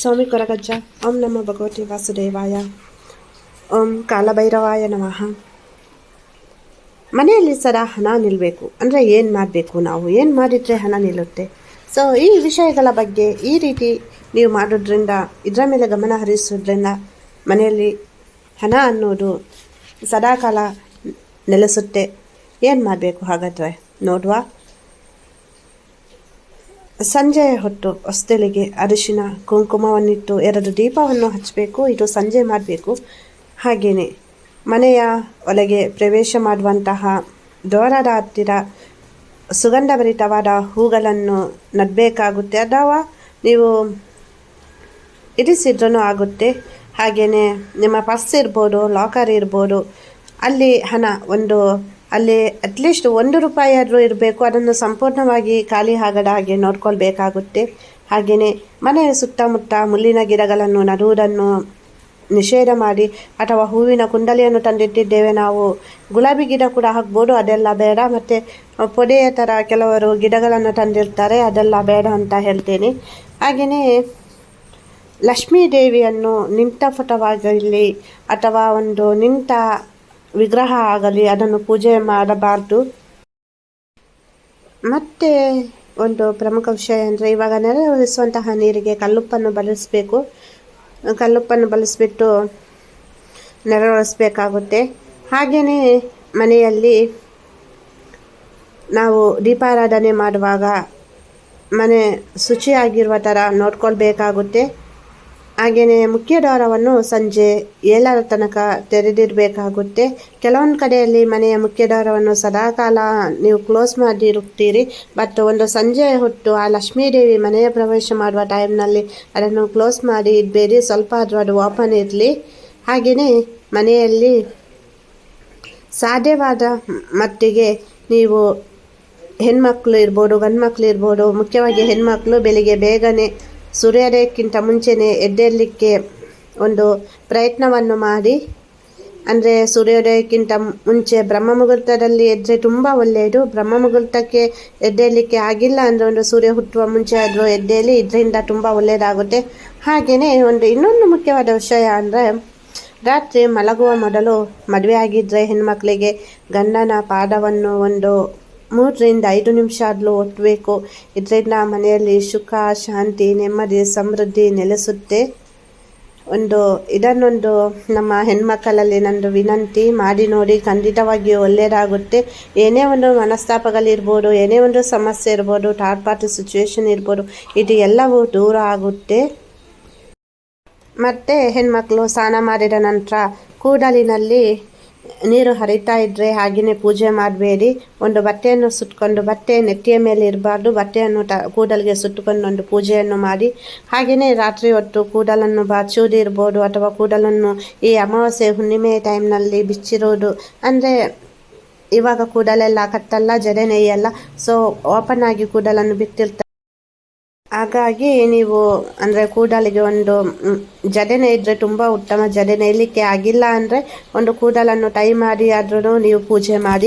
ಸ್ವಾಮಿ ಕೊರಗಜ್ಜ ಓಂ ನಮ್ಮ ಭಗವತಿ ವಾಸುದೇವಾಯ ಓಂ ಕಾಲಭೈರವಾಯ ನಮಃ ಮನೆಯಲ್ಲಿ ಸದಾ ಹಣ ನಿಲ್ಲಬೇಕು ಅಂದರೆ ಏನು ಮಾಡಬೇಕು ನಾವು? ಏನು ಮಾಡಿದರೆ ಹಣ ನಿಲ್ಲುತ್ತೆ? ಸೊ ಈ ವಿಷಯಗಳ ಬಗ್ಗೆ ಈ ರೀತಿ ನೀವು ಮಾಡೋದ್ರಿಂದ, ಇದರ ಮೇಲೆ ಗಮನ ಹರಿಸೋದ್ರಿಂದ ಮನೆಯಲ್ಲಿ ಹಣ ಅನ್ನೋದು ಸದಾಕಾಲ ನೆಲೆಸುತ್ತೆ. ಏನು ಮಾಡಬೇಕು ಹಾಗಾದರೆ? ನೋಡುವ? ಸಂಜೆ ಹೊತ್ತು ಹೊಸ್ತೆಲೆಗೆ ಅರಿಶಿನ, ಕುಂಕುಮವನ್ನಿಟ್ಟು ಎರಡು ದೀಪವನ್ನು ಹಚ್ಚಬೇಕು ಇದು ಸಂಜೆ ಮಾಡಬೇಕು. ಹಾಗೆಯೇ ಮನೆಯ ಒಳಗೆ ಪ್ರವೇಶ ಮಾಡುವಂತಹ ದ್ವಾರದ ಹತ್ತಿರ ಸುಗಂಧಭರಿತವಾದ ಹೂಗಳನ್ನು ನಡಬೇಕಾಗುತ್ತೆ ಅಥವಾ ನೀವು ಇರಿಸಿದ್ರೂ ಆಗುತ್ತೆ. ಹಾಗೆಯೇ ನಿಮ್ಮ ಪರ್ಸ್ ಇರ್ಬೋದು, ಲಾಕರ್ ಇರ್ಬೋದು, ಅಲ್ಲಿ ಹಣ ಒಂದು ಅಲ್ಲಿ ಅಟ್ಲೀಸ್ಟ್ ಒಂದು ರೂಪಾಯಿ ಆದರೂ ಇರಬೇಕು. ಅದನ್ನು ಸಂಪೂರ್ಣವಾಗಿ ಖಾಲಿ ಆಗದ ಹಾಗೆ ನೋಡ್ಕೊಳ್ಬೇಕಾಗುತ್ತೆ. ಹಾಗೆಯೇ ಮನೆಯ ಸುತ್ತಮುತ್ತ ಮುಳ್ಳಿನ ಗಿಡಗಳನ್ನು, ನಡುವುದನ್ನು ನಿಷೇಧ ಮಾಡಿ ಅಥವಾ ಹೂವಿನ ಕುಂಡಲಿಯನ್ನು ತಂದಿಟ್ಟಿದ್ದೇವೆ. ನಾವು ಗುಲಾಬಿ ಗಿಡ ಕೂಡ ಹಾಕ್ಬೋದು. ಅದೆಲ್ಲ ಬೇಡ. ಮತ್ತು ಪೊದೆಯ ಥರ ಕೆಲವರು ಗಿಡಗಳನ್ನು ತಂದಿರ್ತಾರೆ. ಅದೆಲ್ಲ ಬೇಡ ಅಂತ ಹೇಳ್ತೇನೆ. ಹಾಗೆಯೇ ಲಕ್ಷ್ಮೀ ದೇವಿಯನ್ನು ನಿಂತ ಫೋಟೋವಾಗಲಿ ಅಥವಾ ಒಂದು ನಿಂತ ವಿಗ್ರಹ ಆಗಲಿ, ಅದನ್ನು ಪೂಜೆ ಮಾಡಬಾರ್ದು. ಮತ್ತೆ ಒಂದು ಪ್ರಮುಖ ವಿಷಯ ಅಂದರೆ ಇವಾಗ ನೆರೆ ಒರೆಸುವಂತಹ ನೀರಿಗೆ ಕಲ್ಲುಪ್ಪನ್ನು ಬಳಸಬೇಕು. ಕಲ್ಲುಪ್ಪನ್ನು ಬಳಸಿಬಿಟ್ಟು ನೆರೆ ಒರೆಸ್ಬೇಕಾಗುತ್ತೆ ಹಾಗೆಯೇ ಮನೆಯಲ್ಲಿ ನಾವು ದೀಪಾರಾಧನೆ ಮಾಡುವಾಗ ಮನೆ ಶುಚಿಯಾಗಿರುವ ಥರ ನೋಡ್ಕೊಳ್ಬೇಕಾಗುತ್ತೆ. ಹಾಗೆಯೇ ಮುಖ್ಯ ದ್ವಾರವನ್ನು ಸಂಜೆ ಏಳರ ತನಕ ತೆರೆದಿರಬೇಕಾಗುತ್ತೆ ಕೆಲವೊಂದು ಕಡೆಯಲ್ಲಿ ಮನೆಯ ಮುಖ್ಯ ದ್ವಾರವನ್ನು ಸದಾಕಾಲ ನೀವು ಕ್ಲೋಸ್ ಮಾಡಿರುತ್ತೀರಿ. ಮತ್ತು ಒಂದು ಸಂಜೆ ಹೊತ್ತು ಆ ಲಕ್ಷ್ಮೀದೇವಿ ಮನೆಯ ಪ್ರವೇಶ ಮಾಡುವ ಟೈಮ್ನಲ್ಲಿ ಅದನ್ನು ಕ್ಲೋಸ್ ಮಾಡಿ ಇಡಬೇಡಿ. ಸ್ವಲ್ಪ ಆದರೂ ಅದು ಓಪನ್ ಇರಲಿ. ಹಾಗೆಯೇ ಮನೆಯಲ್ಲಿ ಸಾಧ್ಯವಾದ ಮಟ್ಟಿಗೆ ನೀವು ಹೆಣ್ಮಕ್ಳು ಇರ್ಬೋದು ಗಂಡು ಮಕ್ಕಳು ಇರ್ಬೋದು, ಮುಖ್ಯವಾಗಿ ಹೆಣ್ಮಕ್ಳು ಬೆಳಿಗ್ಗೆ ಬೇಗನೆ ಸೂರ್ಯೋದಯಕ್ಕಿಂತ ಮುಂಚೆನೇ ಎದ್ದೇಳಲಿಕ್ಕೆ ಒಂದು ಪ್ರಯತ್ನವನ್ನು ಮಾಡಿ, ಅಂದರೆ ಸೂರ್ಯೋದಯಕ್ಕಿಂತ ಮುಂಚೆ ಬ್ರಹ್ಮ ಮುಹೂರ್ತದಲ್ಲಿ ಎದ್ದರೆ ತುಂಬ ಒಳ್ಳೆಯದು. ಬ್ರಹ್ಮ ಮುಹೂರ್ತಕ್ಕೆ ಎದ್ದೇಳಲಿಕ್ಕೆ ಆಗಿಲ್ಲ ಅಂದರೆ ಒಂದು ಸೂರ್ಯ ಹುಟ್ಟುವ ಮುಂಚೆ ಆದರೂ ಎದ್ದೇಳಿ ಇದರಿಂದ ತುಂಬ ಒಳ್ಳೆಯದಾಗುತ್ತೆ. ಹಾಗೆಯೇ ಒಂದು ಇನ್ನೊಂದು ಮುಖ್ಯವಾದ ವಿಷಯ ಅಂದರೆ, ರಾತ್ರಿ ಮಲಗುವ ಮೊದಲು ಮದುವೆ ಆಗಿದ್ದರೆ ಹೆಣ್ಮಕ್ಳಿಗೆ ಗಂಡನ ಪಾದವನ್ನು ಒಂದು ಮೂರರಿಂದ ಐದು ನಿಮಿಷ ಆದರೂ ಒಟ್ಟಬೇಕು ಇದರಿಂದ ಮನೆಯಲ್ಲಿ ಸುಖ, ಶಾಂತಿ, ನೆಮ್ಮದಿ, ಸಮೃದ್ಧಿ ನೆಲೆಸುತ್ತೆ. ಒಂದು, ಇದನ್ನೊಂದು ನಮ್ಮ ಹೆಣ್ಮಕ್ಕಳಲ್ಲಿ ನಂದು ವಿನಂತಿ ಮಾಡಿ ನೋಡಿ ಖಂಡಿತವಾಗಿಯೂ ಒಳ್ಳೆಯದಾಗುತ್ತೆ. ಏನೇ ಒಂದು ಮನಸ್ತಾಪಗಳಿರ್ಬೋದು ಏನೇ ಒಂದು ಸಮಸ್ಯೆ ಇರ್ಬೋದು ಥರ್ಡ್ ಪಾರ್ಟಿ ಸಿಚುವೇಶನ್ ಇರ್ಬೋದು, ಇದು ಎಲ್ಲವೂ ದೂರ ಆಗುತ್ತೆ. ಮತ್ತು ಹೆಣ್ಮಕ್ಳು ಸ್ನಾನ ಮಾಡಿದ ನಂತರ ಕೂದಲಿನಲ್ಲಿ ನೀರು ಹರಿತಾ ಇದ್ದರೆ ಹಾಗೆಯೇ ಪೂಜೆ ಮಾಡಬೇಡಿ. ಒಂದು ಬಟ್ಟೆಯನ್ನು ಸುಟ್ಕೊಂಡು ಬಟ್ಟೆ ನೆತ್ತಿಯ ಮೇಲೆ ಇರಬಾರ್ದು. ಬಟ್ಟೆಯನ್ನು ತ, ಕೂದಲಿಗೆ ಸುಟ್ಟುಕೊಂಡು ಒಂದು ಪೂಜೆಯನ್ನು ಮಾಡಿ. ಹಾಗೆಯೇ ರಾತ್ರಿ ಹೊತ್ತು ಕೂದಲನ್ನು ಬಾಚುವುದಿರ್ಬೋದು ಅಥವಾ ಕೂದಲನ್ನು ಈ ಅಮಾವಾಸ್ಯೆ ಹುಣ್ಣಿಮೆ ಟೈಮ್ನಲ್ಲಿ ಬಿಚ್ಚಿರೋದು. ಅಂದರೆ ಇವಾಗ ಕೂದಲೆಲ್ಲ ಕತ್ತಲ್ಲ, ಜಡೆ ನೆಯ್ಯಲ್ಲ. ಸೊ ಓಪನ್ ಆಗಿ ಕೂದಲನ್ನು ಬಿಟ್ಟಿರ್ತಾರೆ. ಹಾಗಾಗಿ ನೀವು ಅಂದರೆ ಕೂದಲಿಗೆ ಒಂದು ಜಡೆ ನೇಯ್ದರೆ ತುಂಬ ಉತ್ತಮ ಜಡೆ ನೇಯಲಿಕ್ಕೆ ಆಗಿಲ್ಲ ಅಂದರೆ ಒಂದು ಕೂದಲನ್ನು ಟೈ ಮಾಡಿ ಆದ್ರೂ ನೀವು ಪೂಜೆ ಮಾಡಿ.